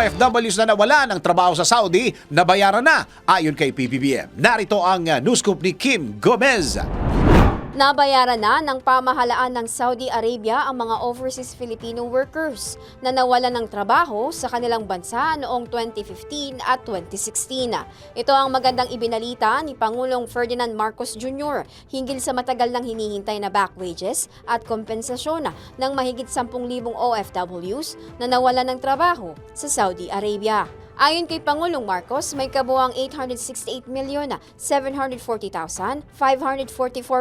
OFWs na nawala ng trabaho sa Saudi nabayaran na ayon kay PBBM. Narito ang uh, news scoop ni Kim Gomez. Nabayaran na ng pamahalaan ng Saudi Arabia ang mga overseas Filipino workers na nawalan ng trabaho sa kanilang bansa noong 2015 at 2016. Ito ang magandang ibinalita ni Pangulong Ferdinand Marcos Jr. hinggil sa matagal nang hinihintay na back wages at kompensasyon ng mahigit 10,000 OFWs na nawalan ng trabaho sa Saudi Arabia. Ayon kay Pangulong Marcos, may kabuang 868,740,544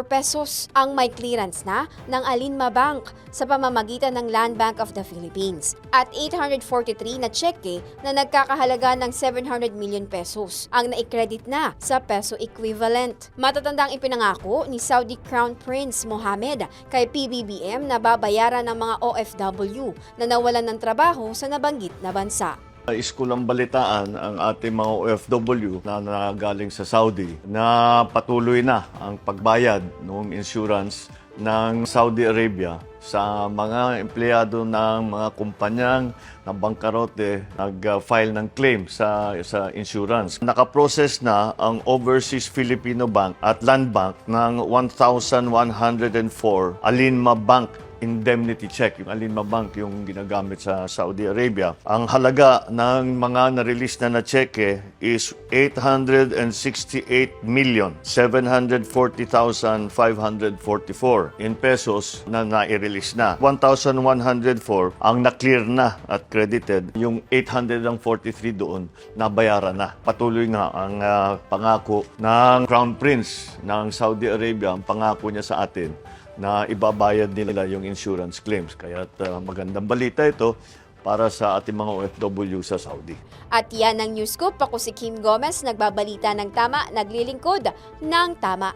pesos ang may clearance na ng Alinma Bank sa pamamagitan ng Land Bank of the Philippines at 843 na cheque na nagkakahalaga ng 700 million pesos ang naikredit na sa peso equivalent. Matatandang ipinangako ni Saudi Crown Prince Mohammed kay PBBM na babayaran ng mga OFW na nawalan ng trabaho sa nabanggit na bansa. Iskulang balitaan ang ating mga OFW na nagaling sa Saudi na patuloy na ang pagbayad ng insurance ng Saudi Arabia sa mga empleyado ng mga kumpanyang na bangkarote nag-file ng claim sa sa insurance. Nakaprocess na ang Overseas Filipino Bank at Land Bank ng 1,104 Alinma Bank indemnity check, yung Alinma Bank yung ginagamit sa Saudi Arabia. Ang halaga ng mga na-release na na cheque is 868 million 740,544 in pesos na na-release na. 1,104 ang na-clear na at credited. Yung 843 doon nabayaran na. Patuloy nga ang ah, pangako ng Crown Prince ng Saudi Arabia, ang pangako niya sa atin na ibabayad nila yung insurance claims. Kaya magandang balita ito para sa ating mga OFW sa Saudi. At yan ang News Scoop. Ako si Kim Gomez, nagbabalita ng tama, naglilingkod ng tama.